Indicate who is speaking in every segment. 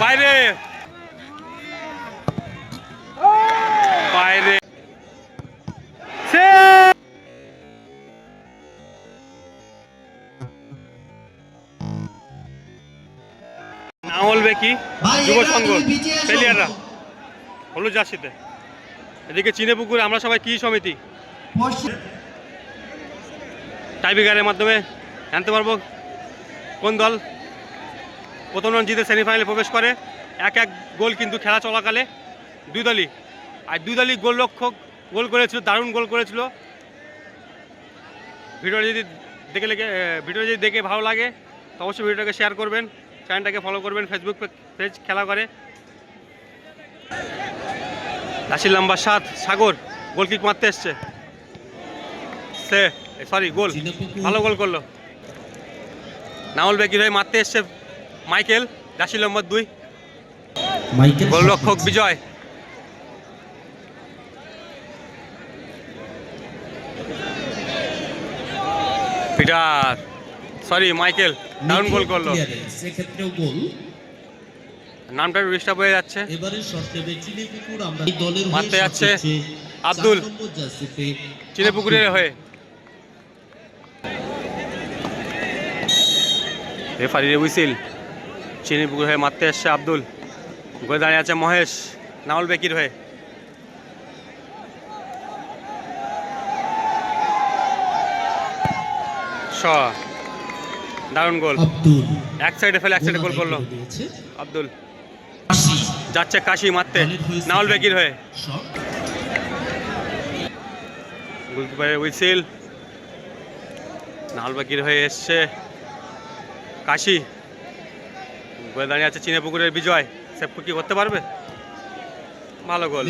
Speaker 1: বাইরে। বাইরে। না কি? যুব সংঘ প্লেয়াররা হলুদ জার্সিতে। এদিকে চিনে পুকুর আমরা সবাই কি সমিতি? মাধ্যমে জানতে পারব। কোন দল? প্রথম রাউন্ড জিতে সেমিফাইনালে প্রবেশ করে। এক এক গোল কিন্তু খেলা চলাকালে দুই দলই আর দুই দলই গোল রক্ষক গোল করেছিল দারুণ গোল করেছিল। ভিডিও যদি দেখে লেগে ভিডিও যদি দেখে ভালো লাগে তো অবশ্যই ভিডিওটাকে শেয়ার করবেন চ্যানেলটাকে ফলো করবেন ফেসবুক পেজ খেলা করে। রাশির নাম্বার সাত সাগর গোল কিক মারতে এসছে। সে সরি গোল ভালো গোল করল। নামল বেকির হয়ে মারতে এসছে মাইকেল রাশি নম্বর দুই। গোলরক্ষক বিজয়। পিটার সরি মাইকেল দারুণ গোল করল।
Speaker 2: সেক্ষেত্রেও গোল।
Speaker 1: নামটা ডিস্টার্ব হয়ে যাচ্ছে।
Speaker 2: এবারে শর্টে আমরা দলের
Speaker 1: মারতে যাচ্ছে আব্দুল।
Speaker 2: চার নম্বর জার্সিতে
Speaker 1: চিনে পুকুরের হয়ে। রেফারির উইসিল চিনি পুকুর হয়ে মারতে এসছে আব্দুল। গোলে দাঁড়িয়ে আছে মহেশ নামল বেকির হয়ে। শ। দারুণ গোল। এক সাইডে ফেলে এক সাইডে গোল করল। আব্দুল। যাচ্ছে কাশি মারতে। নাওল বেকির হয়ে। গোলকিপারের উইসিল। নাওল বেকির হয়ে এসছে। কাশি। গোলে দাঁড়িয়ে আছে চিনে পুকুরের বিজয়। সেভ কি করতে পারবে? ভালো গোল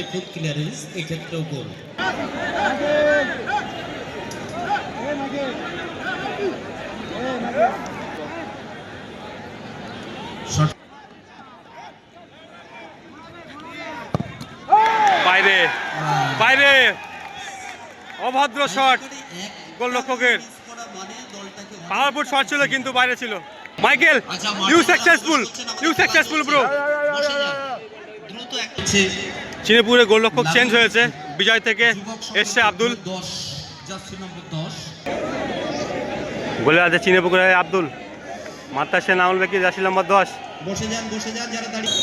Speaker 1: বাইরে বাইরে। অভদ্র শট গোলরক্ষকের। পাওয়ারফুল শট ছিল কিন্তু বাইরে ছিল। Michael you successful you successful bro চিনেপুরে গোলরক্ষক চেঞ্জ হয়েছে। বিজয় থেকে এসছে আব্দুল।
Speaker 2: জার্সি
Speaker 1: গোলে আছে চিনেপুকুরে আব্দুল। মাত্রা সে নামল বেকি রাশি নম্বর দশ।
Speaker 2: বসে যান বসে যান যারা দাঁড়িয়ে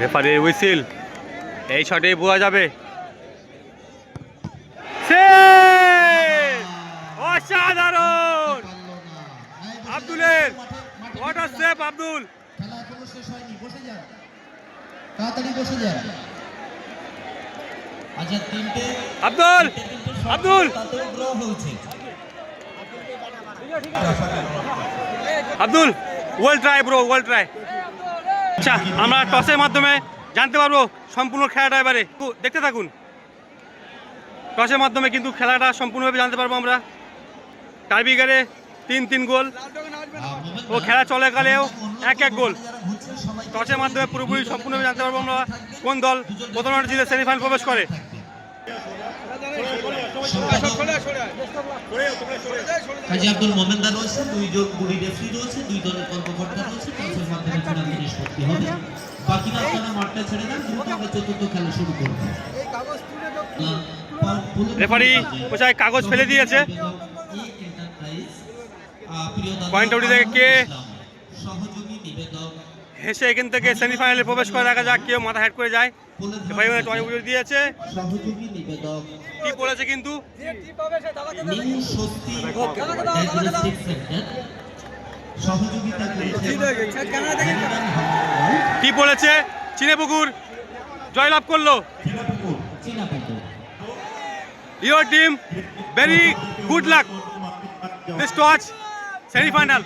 Speaker 1: রেফারির উইসিল এই শটেই বোঝা যাবে! অসাধারণ! আব্দুলের হোয়াট আ সেভ আব্দুল।
Speaker 2: খেলা এখনও শেষ হয়নি বসে যান তাড়াতাড়ি বসে যান আচ্ছা তিনটে
Speaker 1: আব্দুল! আব্দুল!
Speaker 2: ড্র হয়েছে।
Speaker 1: Abdul well try bro well try আচ্ছা আমরা টসের মাধ্যমে জানতে পারব সম্পূর্ণ খেলাটা এবারে। দেখতে থাকুন। টসের মাধ্যমে কিন্তু খেলাটা সম্পূর্ণভাবে জানতে পারব আমরা। টাইবিগারে তিন তিন গোল। ও খেলা চলাকালেও এক এক গোল। টসের মাধ্যমে পুরোপুরি সম্পূর্ণভাবে জানতে পারব আমরা কোন দল প্রথম জিতে সেমিফাইনাল প্রবেশ করে।
Speaker 2: কাজী আব্দুল মোমেন্দা রয়েছে দুইজন গুড়ি রেফারি রয়েছে দুই দলের কর্মকর্তা রয়েছে টসের মাধ্যমে চূড়ান্ত নিষ্পত্তি হবে। বাকিরা আপনারা মাঠটা ছেড়ে দেন দ্রুত আমরা চতুর্থ খেলা শুরু করব।
Speaker 1: রেফারি কোথায় কাগজ ফেলে দিয়েছে। Point out থেকে কে- হেসে এখান থেকে সেমিফাইনালে প্রবেশ করে দেখা যাক কেউ মাথা হেড করে যায়। মানে দিয়েছে। কি বলেছে কিন্তু? চিনেপুকুর জয়লাভ করল। Your team very good luck watch semifinal